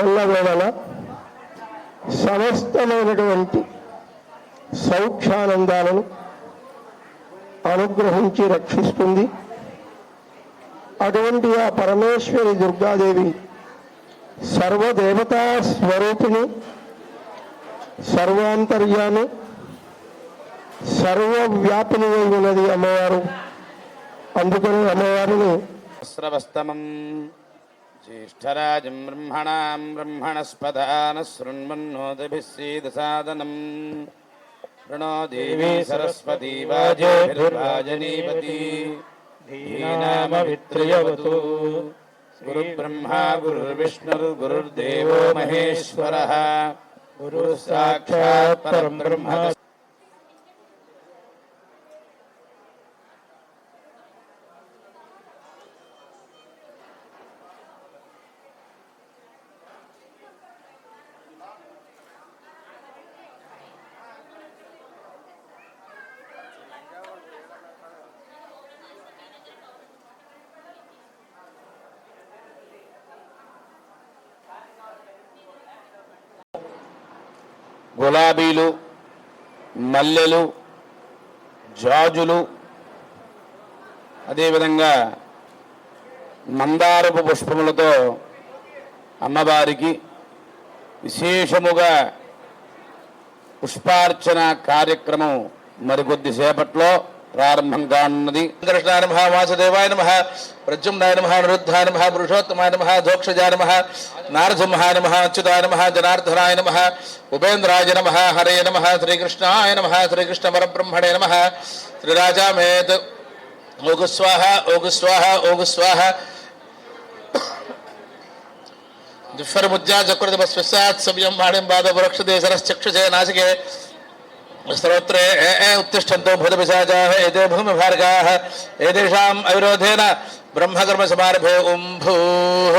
ఎల్లవేళ సమస్తమైనటువంటి సౌఖ్యానందాలను అనుగ్రహించి రక్షిస్తుంది. అటువంటి ఆ పరమేశ్వరి దుర్గాదేవి సర్వదేవతా స్వరూపిణి సర్వాంతర్యాన్ని సర్వవ్యాపిని అయి ఉన్నది అమ్మవారు. అందుకని అమ్మవారిని శ్రవస్తమం జ్యేష్ఠరాజం బ్రహ్మణాం బ్రహ్మణస్పదాన శృణ్వన్నోదభిశ్రీద సాధనం ృణో దేవీ సరస్వతీ వాజే రాజనీపతి धीनामवित्रयवतु गुरुब्रह्मा गुरुर्विष्णुर्गुरुर्देवो महेश्वरः गुरुः साक्षात् परम् ब्रह्म మల్లెలు జాజులు అదేవిధంగా మందారపు పుష్పములతో అమ్మవారికి విశేషముగా పుష్పార్చన కార్యక్రమం మరికొద్ది సేపట్లో ప్రారంభం కానున్నది కృష్ణాయ నమ వాసుదేవాయ నమ ప్రద్యుమ్నాయ నమ నిరుద్ధాయ నమ పురుషోత్తమాయ నమ ధోక్షజాయ నమ నారసింహాయ నమ అచ్యుతాయ నమ జనార్దనాయ నమ ఉపేంద్రాయ నమ హరే నమ శ్రీకృష్ణాయ నమ శ్రీకృష్ణ పరబ్రహ్మణే నమ శ్రీరాజామేత్ ఓగు స్వాహ ఓగు స్వాహ ఓగు స్వాహ దుష్వరముద్యా చక్రతి స్వస్యాత్ సవ్యం వాణిం పాదపురక్షతే సరశ్చక్షుషే నాసికే सर्वत्रे ए ए, उत्तिष्ठन्तो भूतपिशाचाः, एते भूमिभार्गाः एतेषाम् अविरोधेन ब्रह्मकर्मसमारभे उम्भूः।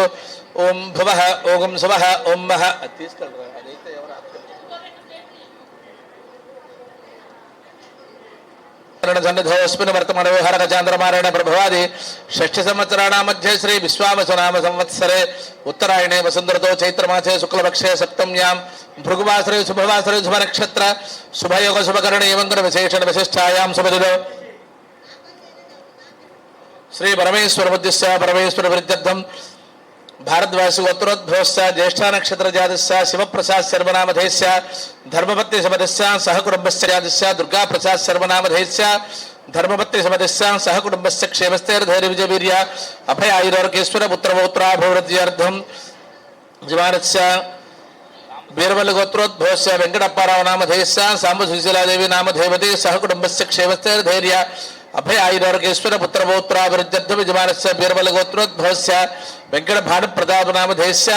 ॐ भुवः ओगुं सुवः ॐ महः ोऽस्मिन् वर्तमानव्यवहारकचान्द्रमारेण प्रभवादि षष्ठिसंवत्सराणां मध्ये संवत्सरे उत्तरायणे वसुन्दरतो चैत्रमासे शुक्लपक्षे सप्तम्यां भृगुवासरे शुभवासरे शुभनक्षत्र शुभयोग शुभकर्ण एवं विशेषण विशिष्टायाम सुभजो। श्री परमेश्वर बुद्धिश्च परमेश्वर वृद्धम भारद्वासी गोत्रोद्भवश्च ज्येष्ठा नक्षत्र जातिश्च शिवप्रसाद सर्वनामधेश्च धर्मपत्नी समदश्च सहकुटुम्बश्च जातिश्च दुर्गा प्रसाद सर्वनामधेश्च धर्मपत्नी समदश्च सहकुटुम्बश्च क्षेमस्थैर्धैर्यविजयवीर्य अभय आयुर्वर्गेश्वर पुत्रपौत्राभिवृद्ध्यर्थं जीवानस्य ಬೀರಬಲ ಗೋತ್ರೋದ್ಭವಸ್ಯ ವೆಂಕಟಪ್ಪರಾವ ನಾಮಧೇಯಸ್ಯ ಸಾಂಬ ಸುಶೀಲಾದೇವಿ ನಾಮಧೇವತೆ ಸಹ ಕುಟುಂಬಸ್ಯ ಕ್ಷೇಮಸ್ಥೆ ಧೈರ್ಯ ಅಭಯ ಆಯುರಾರೋಗ್ಯೇಶ್ವರ ಪುತ್ರಪೌತ್ರಾಭಿವೃದ್ಧಿ ವಿಜಮಾನಸ್ಯ ಬೀರಬಲ ಗೋತ್ರೋದ್ಭವಸ್ಯ ವೆಂಕಟ ಭಾನುಪ್ರತಾಪ ನಾಮಧೇಯಸ್ಯ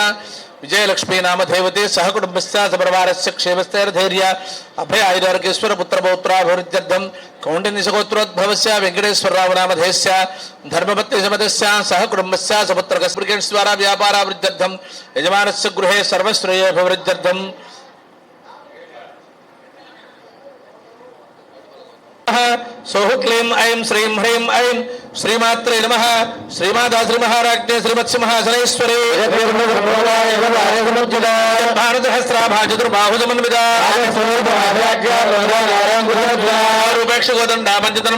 ವಿಜಯಲಕ್ಷ್ಮೀ ನಾಮಧೇವತೆ ಸಹಕುಟುಂಬಸ್ಥ ಸಪರಿವಾರಸ್ಯ ಕ್ಷೇಮಸ್ಥೈರ್ಧೈರ್ಯ ಅಭಯ ಐದಾರ್ಗೇಶ್ವರ ಪುತ್ರ ಪೌತ್ರಾಭಿವೃದ್ಧಂ ಕೌಂಡಿನ್ಯಸಗೋತ್ರೋದ್ಭವಸ್ಯ ವೆಂಕಟೇಶ್ವರರಾವ ನಾಮಧೇಯಸ್ಯ ಧರ್ಮಪತ್ನಿ ಸಮತಸ್ಯ ಸಹಕುಟುಂಬಸ್ಯ ಸಪುತ್ರಕ ಸ್ಮೃಗೇಶ್ವರ ವ್ಯಾಪಾರಾಭಿವೃದ್ಧಂ ಯಜಮಾನಸ್ಯ ಗೃಹೇ ಸರ್ವಶ್ರೇಯೋಭಿವೃದ್ಧಂ ಸೋಹು ಕ್ಲೀಂ ಐಂ ಶ್ರೀಂ ಹ್ರೀಂ ಐಂ శ్రీమాత్రే నమ శ్రీమాతా శ్రీ మహారాజ్ఞే శ్రీమత్సింహాసనేశ్వరి భారతహస్రాభాజతుర్బాహుజమన్వితారూపేక్ష గోదండా పంచతన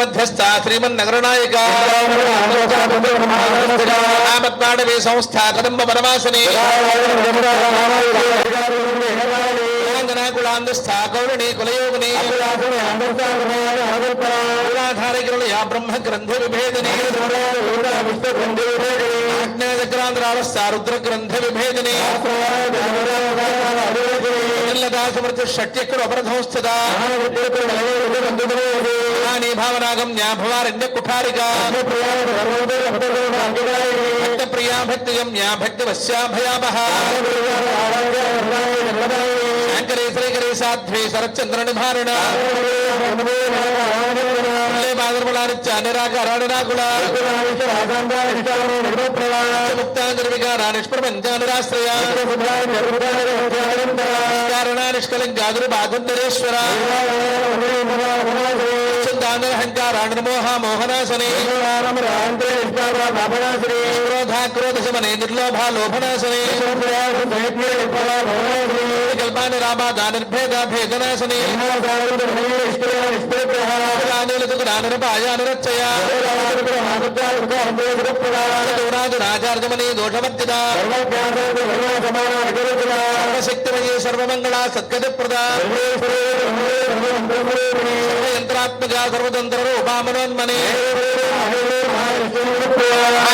మధ్యస్థ శ్రీమన్నగర నాయక ఆపత్పాడవే సంస్థ కదంబ పరమాసని కులాంధస్థ గౌరిణి కులయోగిని. కులాధారగిరులయా బ్రహ్మ గ్రంథ విభేదిని ఆజ్ఞాచక్రాంధ్రావస్థ రుద్ర గ్రంథ విభేదిని సమర్థ షట్యకుడు అపరధంస్థిత ഗുണാനീഭാവനാകം ഞാൻ ഭവാൻ എന്റെ കുഠാരിക ഭക്തപ്രിയാ ഭക്തിജം ഞാൻ ഭക്തി പശ്യാഭയാപഹ ശങ്കരേ ശ്രീകരേ സാധ്വേ ശരത്ചന്ദ്രനിധാരണ ാണിഷ്കലം ജാതിർബാധന്തരേശ്വര నిరాకారాణిరాకుల ముక్తాంగర్వికారా నిష్ప్రపంచానురాశ్రయ కారణానిష్కలంజాదురు బాధంతరేశ్వర చింతాంగహంకారాణిర్మోహ మోహనాశనే క్రోధాక్రోధశమనే నిర్లోభా లోభనాశనే కల్పాని రామాదా నిర్భేద భేదనాశనే జ్ఞానుపాయానురచ్చయ దూరాదురాచార్యమనే దోషవర్జిత. శక్తిమయే సర్వమంగళ సద్గతి యంత్రాత్మక సర్వతంత్ర రూపామనోన్మనే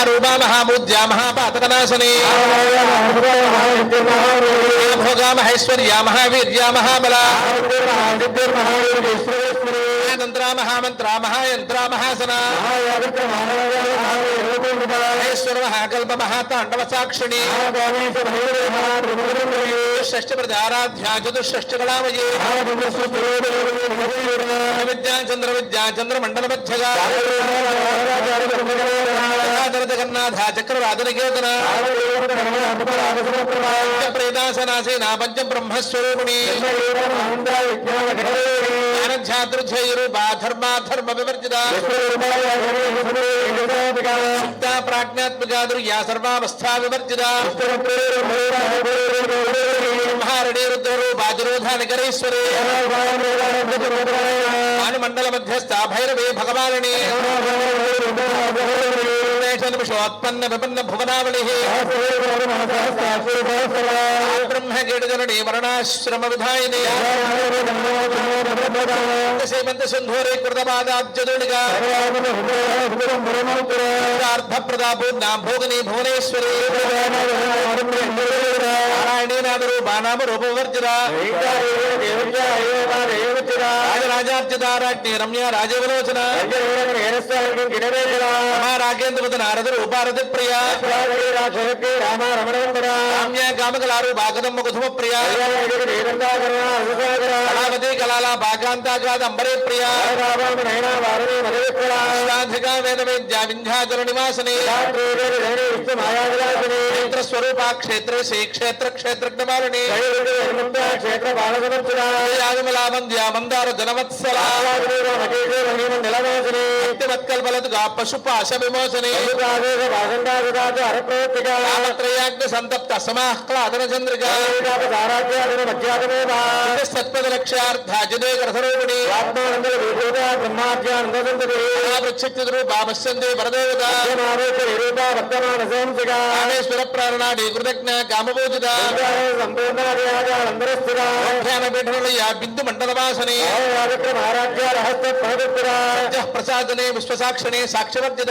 రూపా మహాబుద్ధ్యా మహాపాతకనాశనే. భోగా మహేశ్వర్యా మహావీర్యా మహాబల. తంత్ర మహామంత్ర మహాయంత్ర మహాసన. सर्व महातांडव साक्षिणी षष्ठ प्रधाराध्या चतुष्ठ विद्या चंद्र विद्या मंडल मध्यगा जगन्नाथा चक्रवादन पंच ब्रह्मस्वरूपिणी జ్ఞానధ్యాతృధ్యేయురూపా ధర్మాధర్మ వివర్జిత సుప్తా ప్రాజ్ఞాత్మకాదుర్యా సర్వావస్థా వివర్జిత మహారణి రుద్రరూపా జరోధానికరేశ్వరే భానుమండల మధ్యస్థ భైరవే భగవాని నిమిషోత్పన్న విపన్న భువనావళి బ్రహ్మ కీటజనని వర్ణాశ్రమ విధాయిని సేమంత సింధూరే కృతపాదాబ్జదుడిగా అర్ధ ప్రదాపూర్ణ భోగిని భువనేశ్వరి నారాయణీనాథరు బాణామ రూపవర్జిత రాజరాజార్జితారాజ్ఞి రమ్య రాజవిలోచన. రాగేంద్ర నారదుడు ఉపారతి ప్రియ రామ్య కామకలారు భాగదమ్మ కుసుమ ప్రియ కళావతి కళాల భాగాంతాగాద అంబరే ప్రియ అష్టాధిక వేద విద్యా వింధ్యాచల నివాసనే. క్షేత్ర స్వరూప క్షేత్ర శ్రీ క్షేత్ర క్షేత్రజ్ఞమాలిని. యాగమలామంద్య మందార జనవత్సల భక్తివత్కల్పలతుగా పశుపాశ విమోచనే సంతప్త సమాహ్లాదన చంద్రిక సత్పద వృక్షక్తి రూపామస్యందే పరదేవత కామేశ్వర ప్రాణాడి కృతజ్ఞ కామభూజిత ధ్యాన పీఠములయ్య బిందు మండల వాసనే. ప్రసాదనే విశ్వసాక్షిణే సాక్షివర్జిత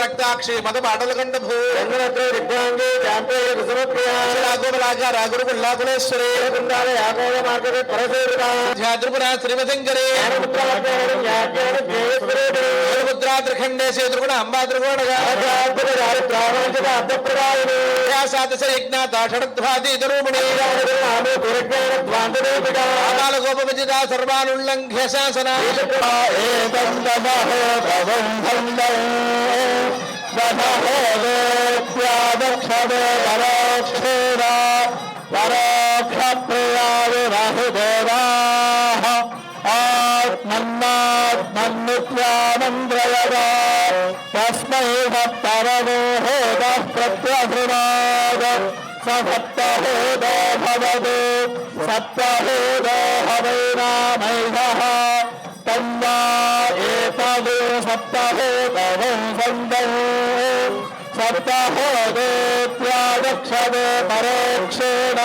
రక్తాక్షి మద పాటల కంఠభూ రాఘుమలాగార గురుకుల్లాకులేశ్వరే ధ్యాద్రుపుర శ్రీమశంకరే ముద్రాత్రిఖండే సేతృగుణ అంబాద్రుగోణగా వ్యాసాదశ యజ్ఞాత షడద్వాది దరూపిణి ఆమాల గోపవిజిత సర్వానుల్లంఘ్య శాసన स्वभोदेत्यादक्षदे वरोक्षेण वरोक्षप्रिया विराहुदेवाः आत्मन्नात्मन्नित्यानन्द्रयद तस्मै भक्तरवो होदः प्रत्यभृणाद स भक्तहोदो भवतु सप्तहोदो हवैरामैधः तन्वा एतद् सप्तहोदवं सन्तौ सप्तहोदेत्यादक्षते परोक्षेण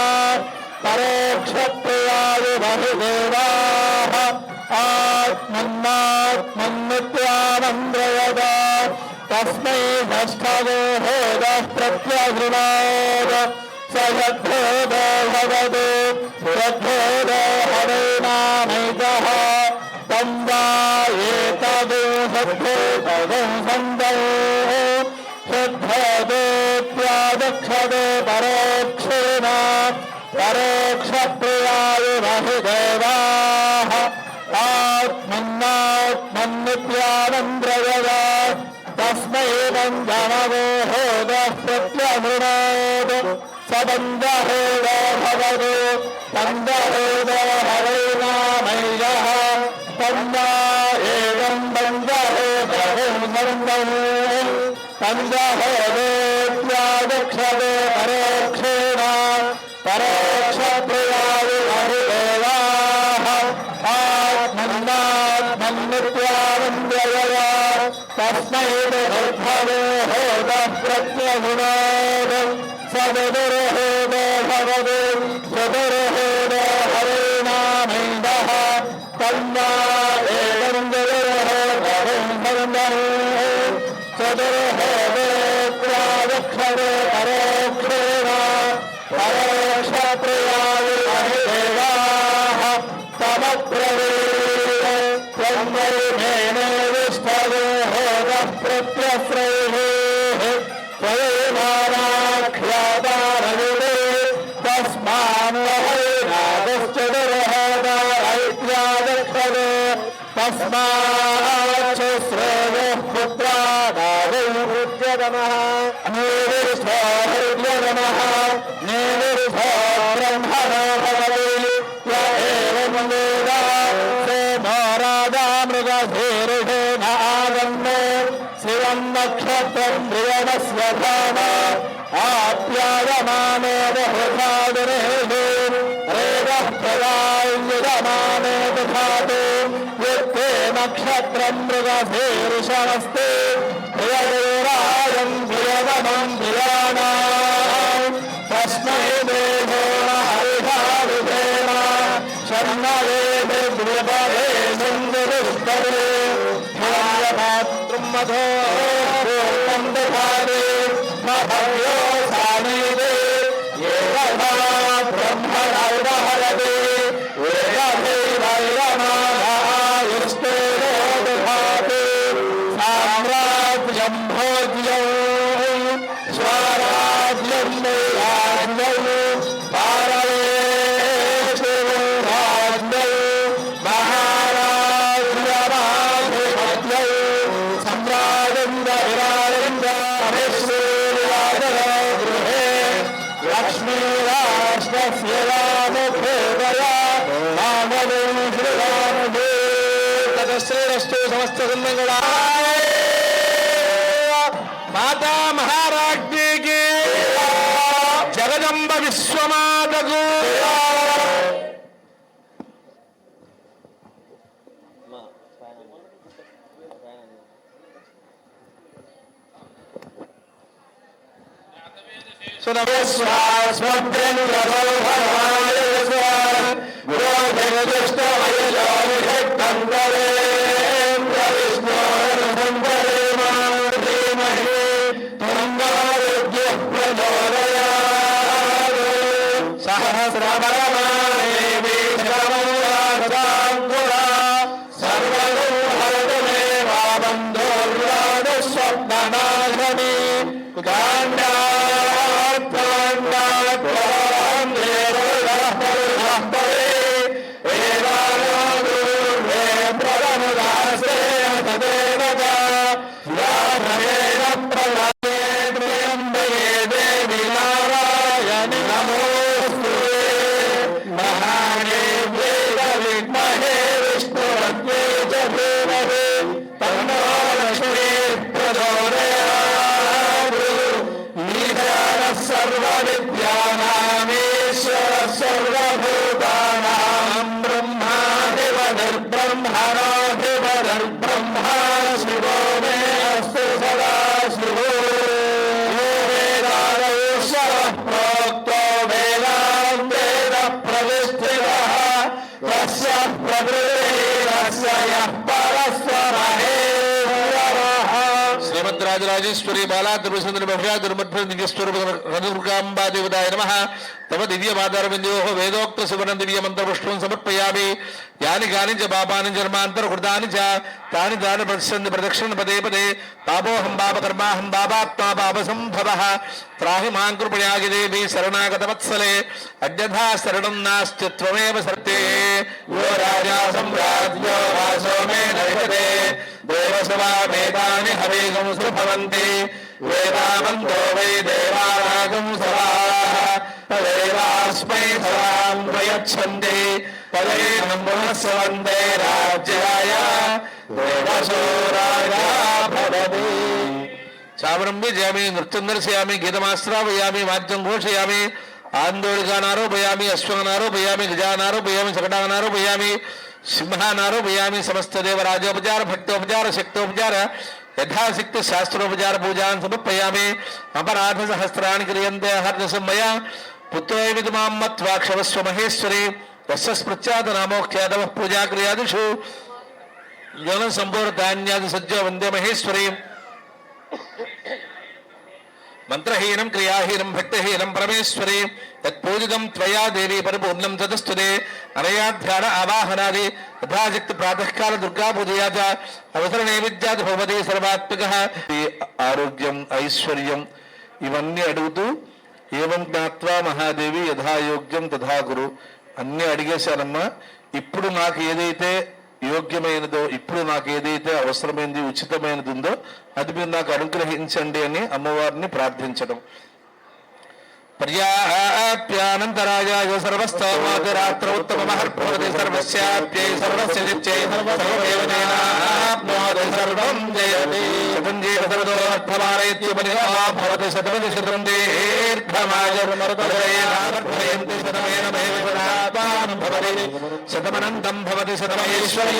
परोक्षप्रियाय बहुदेवाः आत्मन्नात्मन्नित्यानन्द्रयद तस्मै षष्ठगो होदः प्रत्यगृणाद स यद्धोदो भवतु यद्धोदो एतदो सद्धोदौ सन्दौ शुद्धोदेत्यादक्षते परोक्षेण परोक्षप्रियाय बहुदेवाः आत्मन्नात्मन्नित्यानन्द्रयद तस्मै बन्धनवो होदः प्रत्यमृणोद स बन्धहोदो भवतु बन्धहोदो हरेणामैजः సంజాహరవేత్యాగక్షతే పరోక్షేణ పరోక్ష ప్రయాది హరిదేవాః ఆత్మన్నాత్మన్నిత్యానందయవ తస్మై భర్భవే హోత ప్రజ్ఞగుణోదం సదదుర్హోదో భవదే तस्माच्च श्रेयोः पुत्रादावैरुद्यतमः नक्षत्रं मृगधीरुषमस्ति प्रियदेवायं प्रियतमं प्रियाणाम् तस्मै देवो न हरिषाविधेन शर्मवे द्रुपदे सुन्दरुस्तरे ध्यायपात्रं मधो पूर्णं दधारे महव्यो सामीरे एवमा ब्रह्मणौदहरते एकदैवैरमायुष्टे तस्य रामभोगया रामदेव श्रीरामदे तदश्रेरस्तु समस्त सुन्दङ्गला माता महाराज्ञी की जगदम्ब विश्वमातगू విద్యా రాజేశ్వరి బాలా నమ తమ దివ్యమాధారమిందో వేదోక్త సువర్ణ దివ్య మంత్రపుష్పం సమర్పయామి యాని కాని చ పాపాని జన్మాంతరకృతాని చ తాని దాని ప్రతిశంది ప్రదక్షిణ పదే పదే పాపోహం పాపకర్మాహం పాపాత్మా పాపసంభవ త్రాహి మాం కృపయాగి దేవి శరణాగతవత్సలే అడ్యథా శరణం నాస్తి త్వమేవ సత్యే ఓ రాజా సమ్రాజ్యో వాసో మే నరిహతే దేవసభా వేదాని హవేగం సుభవంతి వేదామంతో వై దేవారాగం సవాః తదేవాస్మై సవాం ప్రయచ్చంతి తదేనం పునఃస్వందే రాజ్యాయ దేవసో రాజా భవతి చామరం భజయామి నృత్యం దర్శయామి గీతమాశ్రావయామి వాద్యం ఘోషయామి ఆందోళికానారోపయామి అశ్వనారోపయామి గజానారోపయామి శకటానారోపయామి సింహానారోపయామి सिंहानारूपयामी समस्त देवराजोपचार, भट्टोपचार, शक्तोपचार, यथाशक्ति शास्त्रोपचार पूजा समर्पयामी। अपराध सहस्राण क्रियंते हर्दसं मया पुत्रो विदमां महेश्वरी। यस्य स्पृच्छाद पूजा क्रियादिषु। जन संपूर्ण धान्यादि सज्जो वंदे महेश्वरी। మంత్రహీనం క్రియాహీనం భక్తిహీనం పరమేశ్వరి. తత్పూజితం త్వయా దేవి పరిపూర్ణం తదస్తుదే అనయా ధ్యాన ఆవాహనాది యథాశక్తి ప్రాతకాల దుర్గాపూజయా చ అవసర నైవేద్యాది భవతి సర్వాత్మక. ఆరోగ్యం ఐశ్వర్యం ఇవన్నీ అడుగుతూ ఏవం జ్ఞాత్వా మహాదేవి యథాయోగ్యం తథా గురు. అన్నీ అడిగేశారమ్మా. ఇప్పుడు నాకు ఏదైతే యోగ్యమైనదో ఇప్పుడు నాకు ఏదైతే అవసరమైనది ఉచితమైనది ఉందో అది మీరు నాకు అనుగ్రహించండి అని అమ్మవారిని ప్రార్థించడం. పర్యాప్యానంతరాయాయ సర్వస్తోమాతిరాత్ర ఉత్తమమహర్భవతి సర్వస్యాప్యై సర్వస్య నిత్యై సర్వమేవ సర్వం జయతి శతం జీవ సర్వదోర్థమారయత్యుపనిషమా శతమతి శతం దీర్ఘమాయమరుతరేణావర్ధయంతి శతమేన భవతి శతమనంతం భవతి శతమేశ్వరీ